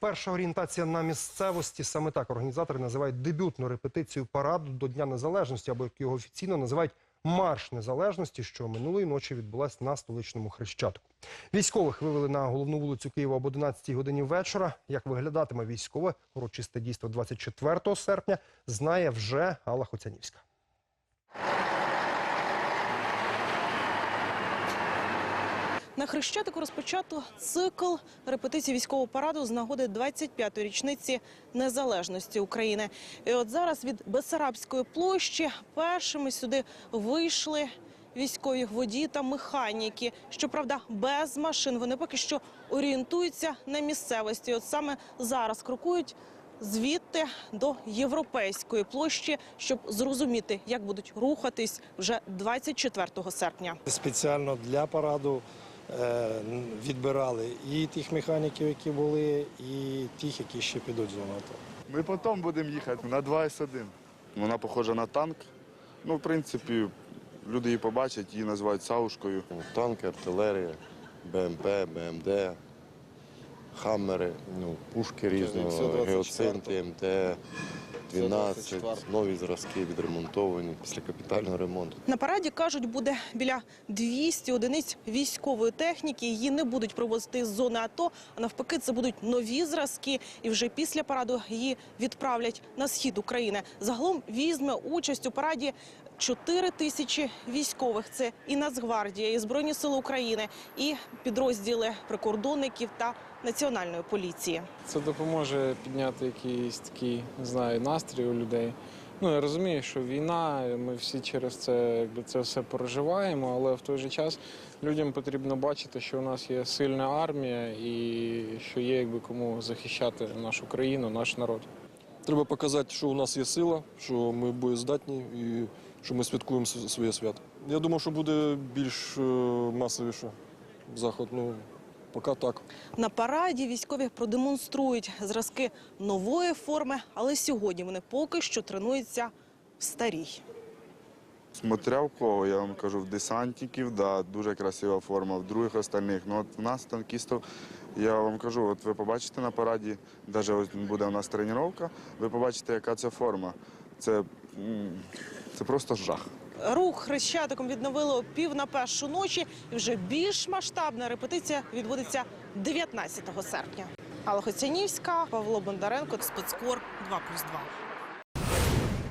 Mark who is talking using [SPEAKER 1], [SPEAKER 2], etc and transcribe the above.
[SPEAKER 1] Перша орієнтація на місцевості саме так організатори називають дебютну репетицію параду до Дня Незалежності, або як його офіційно називають Марш Незалежності, що минулої ночі відбулась на столичному Хрещатику. Військових вивели на головну вулицю Києва об 11 годині вечора. Як виглядатиме військове урочисте дійство 24 серпня, знає вже Алла Хоцянівська.
[SPEAKER 2] На Хрещатику розпочато цикл репетицій військового параду з нагоди 25-ї річниці незалежності України. І от зараз від Бесарабської площі першими сюди вийшли військові водії та механіки. Щоправда, без машин вони поки що орієнтуються на місцевості. От саме зараз крокують звідти до європейської площі, щоб зрозуміти, як будуть рухатись вже 24 серпня.
[SPEAKER 3] Спеціально для параду відбирали і тих механіків, які були, і тих, які ще підуть зону АТО.
[SPEAKER 4] Ми потім будемо їхати на 2С1. Вона похожа на танк. Ну, в принципі, люди її побачать, її називають саушкою.
[SPEAKER 5] Танки, артилерія, БМП, БМД, хаммери, ну, пушки різного, геоцинти, МТ, 12, нові зразки відремонтовані після капітального ремонту.
[SPEAKER 2] На параді кажуть, буде біля 200 одиниць військової техніки. Її не будуть привозити з зони АТО, а навпаки, це будуть нові зразки. І вже після параду її відправлять на схід України. Загалом візьме участь у параді 4 тисячі військових. Це і Нацгвардія, і Збройні Сили України, і підрозділи прикордонників та національної поліції.
[SPEAKER 6] Це допоможе підняти якийсь такий, не знаю, настрій у людей. Ну я розумію, що війна, ми всі через це якби це все переживаємо, але в той же час людям потрібно бачити, що у нас є сильна армія і що є якби кому захищати нашу країну, наш народ.
[SPEAKER 7] Треба показати, що у нас є сила, що ми боєздатні і що ми святкуємо своє свято. Я думаю, що буде більш е, масовіше заход. Ну, поки так.
[SPEAKER 2] На параді військові продемонструють зразки нової форми, але сьогодні вони поки що тренуються в старій.
[SPEAKER 4] Смотря в кого, я вам кажу, в десантників, да, дуже красива форма, в других остальних. Ну, от в нас танкістів, я вам кажу, от ви побачите на параді, навіть ось буде у нас тренування, ви побачите, яка це форма. Це, це просто жах.
[SPEAKER 2] Рух хрещатиком відновили о пів на першу ночі, і вже більш масштабна репетиція відбудеться 19 серпня. Алла Хоцянівська, Павло Бондаренко, спецкор 2+,2.